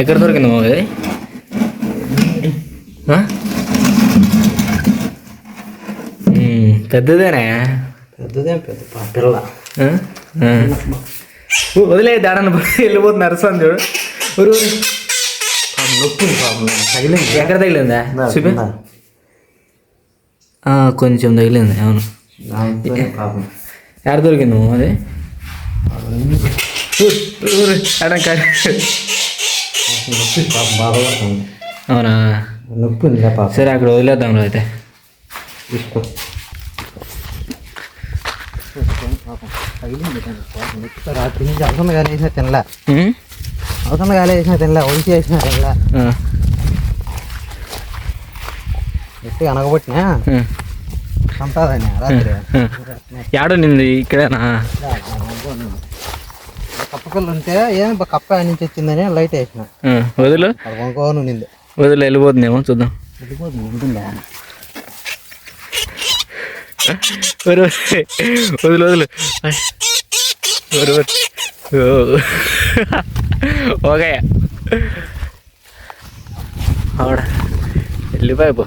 ఎక్కడ దొరికింది మామ ఇది పెద్దదేనా? పెద్దదేం పెద్ద పిల్ల. వదిలే దాడన్న వెళ్ళిపోతుంది అరసాన్ని చూడు. ఊరు ఊరు. పాపం నొప్పి పాపం. తగిలింది. ఎక్కడ తగిలిందా? చూపి. కొంచెం తగిలింది అవును. ఎక్కడ దొరికింది అది. నొప్పి బాగా అవునా? నొప్పి ఉందిలే పాపం. సరే అక్కడ వదిలేద్దాం అయితే. తీసుకో. రాత్రి నుంచి అవసరం కానీ వేసినా తినలే? అవసరం కానీ వేసినా తినలే ఒలిచి వేసినా తినలే గట్టిగా అనగబట్టినా ఆ, చంపాదని రాత్రి. యాడో నింది ఇక్కడేనా? కప్పకల్లు ఉంటే ఏం బా కప్ప నుంచి వచ్చిందని లైట్ వేసిన. వదిలు. వంకోను నింది. వదిలి వెళ్ళిపోతుందేమో చూద్దాం. వెళ్ళిపోతుంది ఉంటుందా వదిలు వదిలు వదిలు వదిలు వదిలు ఓకే. ఆవిడ వెళ్ళిపోయి పో.